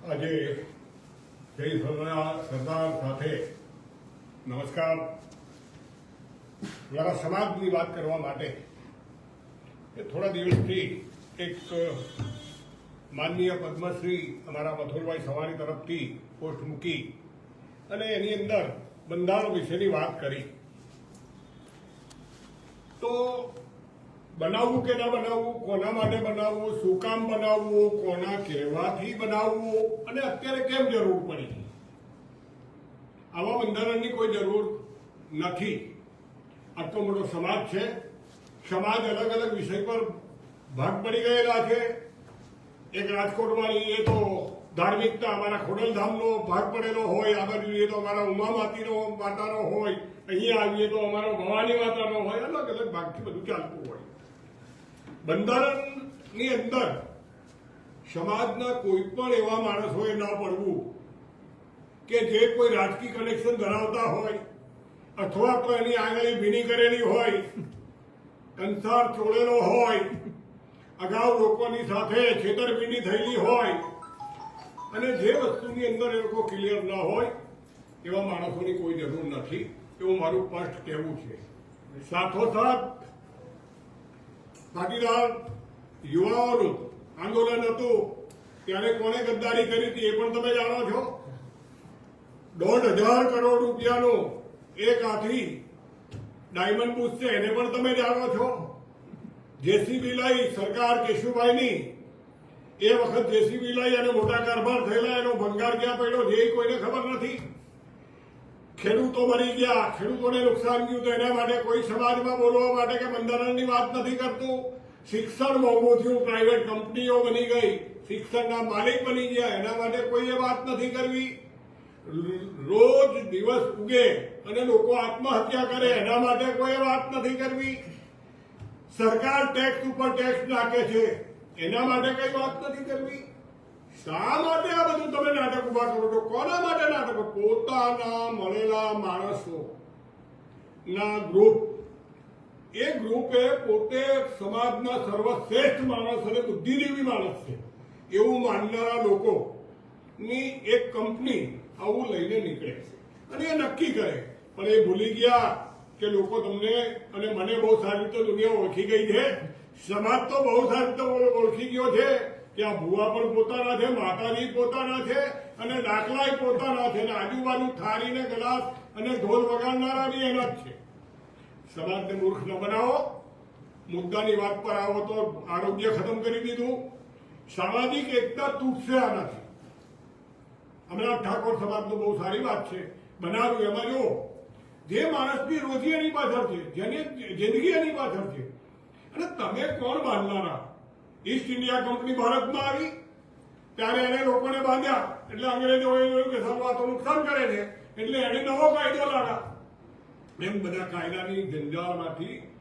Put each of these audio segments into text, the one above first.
આજે જય સરદાર સાથે નમસ્કાર. મારા સમાજની વાત કરવા માટે એ થોડા દિવસથી એક માનનીય પદ્મશ્રી અમારા મથુરભાઈ સવાણી તરફથી પોસ્ટ મૂકી અને એની અંદર બંધારણ વિશેની વાત કરી. તો બનાવવું કે બનાવવું, કોના માટે બનાવવું, શું કામ બનાવવું, કોના કહેવાથી બનાવવું અને અત્યારે કેમ જરૂર પડી આવા બંધારણની કોઈ જરૂર નથી. આટલો મોટો સમાજ છે. સમાજ અલગ અલગ વિષય પર ભાગ પડી ગયેલા છે. એક રાજકોટમાં એ તો ધાર્મિકતા અમારા ખોડલધામનો ભાગ પડેલો હોય આ બાજુ તો અમારા ઉમા માતીનો માતાનો હોય અહીંયા આવીએ તો અમારો ભવાની માતાનો હોય, અલગ અલગ ભાગથી બધું ચાલતું હોય. બંધારણની અંદર સમાજના કોઈ પણ એવા માણસોએ ન પડવું કે જે કોઈ રાજકીય કનેક્શન ધરાવતા હોય અથવા તો એની આંગળી ભીની કરેલી હોય, કંસાર ચોળેલો હોય, અગાઉ લોકોની સાથે છેતરપિંડી થયેલી હોય અને જે વસ્તુની અંદર એ લોકો ક્લિયર ન હોય, એવા માણસોની કોઈ જરૂર નથી. એવું મારું સ્પષ્ટ કહેવું છે. સાથોસાથ પાટીદાર યુવાઓનું આંદોલન હતું. ત્યારે કોણે ગદ્દારી કરી હતી એ પણ તમે જાણો છો? દોઢ હજાર કરોડ રૂપિયાનો એક હાથી ડાયમંડ બુશ છે એને પણ તમે જાણો છો? જેસીબી લઈ સરકાર કેશુભાઈની, એ વખત જેસીબી લઈ અને મોટા કારભાર થયેલા, એનો ભંગાર ક્યાં પડ્યો એ કોઈને ખબર નથી. ખેડૂતો મરી ગયા, ખેડૂતોને નુકસાન થયું તો એના માટે કોઈ સમાજમાં બોલવા માટે કે બંધારણની વાત નથી કરતું. શિક્ષણ મોંઘું થયું પ્રાઇવેટ કંપનીઓ બની ગઈ, શિક્ષણના માલિક બની ગયા, એના માટે કોઈએ વાત નથી કરવી. રોજ દિવસ ઉગે અને લોકો આત્મહત્યા કરે, એના માટે કોઈ વાત નથી કરવી. સરકાર ટેક્સ ઉપર ટેક્સ નાખે છે, એના માટે કઈ વાત નથી કરવી. શા માટે આ બધું ઊભા કરો છો કોના માટે નાટકો? પોતાના મળેલા માણસો. ના ગ્રુપ એ ગ્રુપે પોતે સમાજના સર્વશ્રેષ્ઠ માણસ અને બુદ્ધિજીવી માણસ છે. એવું માનનારા લોકો ની એક કંપની આવું લઈને નીકળે અને એ નક્કી કરે. પણ એ ભૂલી ગયા કે લોકો તમને, અને મને બહુ સારી રીતે દુનિયા ઓળખી ગઈ છે. સમાજ તો બહુ સારી રીતે ઓળખી ગયો છે કે આ ભુવા પણ પોતાના છે, માતાજી પોતાના છે અને દાખલા પોતાના છે અને આજુબાજુ થારી ને ગ્લાસ અને ઢોલ વગાડનારા બી એના જ છે. સમાજને મૂર્ખ ન બનાવો. મુદ્દાની વાત પર આવો તો આરોગ્ય ખતમ કરી દીધું. સામાજિક એકતા તૂટશે આનાથી. હમણાં ઠાકોર સમાજનું બહુ સારી વાત છે. બનાવ્યું એમાં જુઓ. જે માણસની રોજી એની પાછળ છે, જેની જિંદગી એની પાછળ છે. અને તમે કોણ બાંધનારા ઈસ્ટ ઇન્ડિયા કંપની ભારતમાં આવી. ત્યારે એને લોકોને બાંધ્યા. એટલે અંગ્રેજોએ જોયું કે સારું આ નુકસાન કરે છે. એટલે એને નવો કાયદો લાવ્યા. એમ બધા કાયદાની જંજાળમાંથી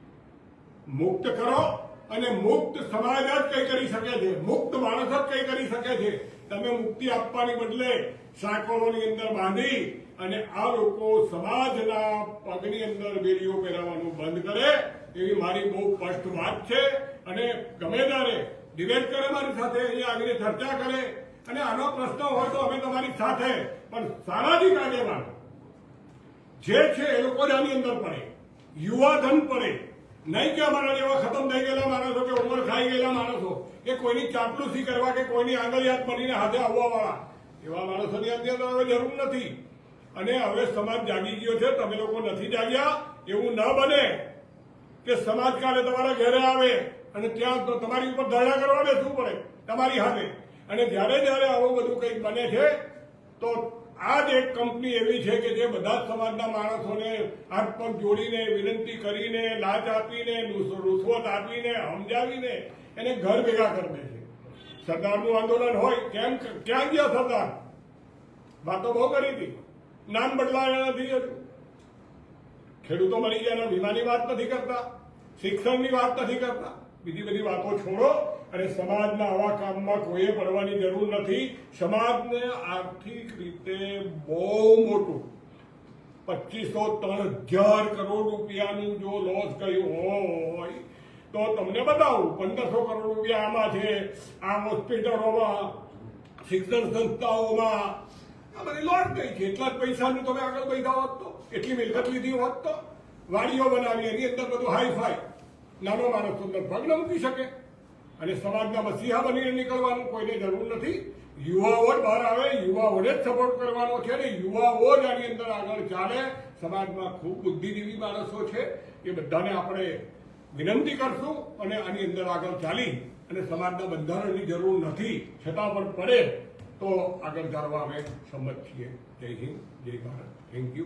મુક્ત કરો અને મુક્ત સમાજ જ કઈ કરી શકે છે. મુક્ત માણસ જ કઈ કરી શકે છે. તમે મુક્તિ આપવાની બદલે સાંકળોની અંદર બાંધી અને આ લોકો સમાજના પગની અંદર વેરીઓ પહેરાવાનું બંધ કરે. એવી મારી બહુ સ્પષ્ટ વાત છે. અને ગમે ત્યારે ડિબેટ કરે મારી સાથે અહીંયા આવીને ચર્ચા કરે. અને આનો પ્રશ્ન હોય તો અમે તમારી સાથે. પણ સામાજિક આગેવાન જે છે એ લોકો જ આની અંદર પડે. યુવાધન પડે. નહીં કે અમારા જેવા ખતમ થઈ ગયેલા માણસો કે ઉંમર ખાઈ ગયેલા માણસો કે કોઈની ચાપલુસી કરવા કે કોઈની આંગળિયાત બનીને હાથે આવવા વાળા એવા માણસોની અંદર હવે જરૂર નથી. અને હવે સમાજ જાગી ગયો છે, તમે લોકો નથી જાગ્યા. એવું ન બને કે સમાજ કાલે તમારા ઘરે આવે. અને ત્યાં તો તમારી ઉપર ધરણા કરવા બેસવું પડે? તમારી હાથે. અને જ્યારે જ્યારે આવું બધું કંઈક બને છે, તો આ જ એક કંપની એવી છે કે જે બધા જ સમાજના માણસોને હાથ પગ જોડીને, વિનંતી કરીને લાચ આપીને રૂશ્વત આપીને, સમજાવીને એને ઘર ભેગા કરી દે છે. સરદારનું આંદોલન હોય, કેમ ક્યાં ગયા સરદાર? વાતો બહુ કરી હતી. નામ બદલાયા નથી હતું ખેડૂતો મરી ગયા વીમાની વાત નથી કરતા. શિક્ષણની વાત નથી કરતા. બીજી બધી વાતો છોડો અને સમાજના આવા કામમાં કોઈએ પડવાની જરૂર નથી. સમાજને આર્થિક રીતે બહુ મોટું. પચીસો ત્રણ હજાર કરોડ રૂપિયાનું જો લોસ ગયું હોય, તો તમને બતાવું, પંદરસો કરોડ રૂપિયા આમાં છે. આ હોસ્પિટલોમાં, શિક્ષણ સંસ્થાઓમાં, આ બધી લોટ ગઈ છે. એટલા જ પૈસાનું તમે આગળ પૈસા હોત તો એટલી મિલકત લીધી હોત તો. વાડીઓ બનાવી, એની અંદર બધું હાઈ ફાઈ નાનો માણસ લગભગ ન મૂકી શકે. અને સમાજના મસીહા બનીને નીકળવાનું કોઈને જરૂર નથી. યુવાઓ જ બહાર આવે, યુવાઓને જ સપોર્ટ કરવાનો છે અને યુવાઓ જ આની અંદર આગળ ચાલે. સમાજમાં ખૂબ બુદ્ધિજીવી માણસો છે. એ બધાને આપણે વિનંતી કરશું અને આની અંદર આગળ ચાલી અને સમાજના બંધારણની જરૂર નથી. છતાં પણ પડે તો આગળ ચાલવા અમે સંમત છીએ. જય હિન્દ, જય ભારત. Thank you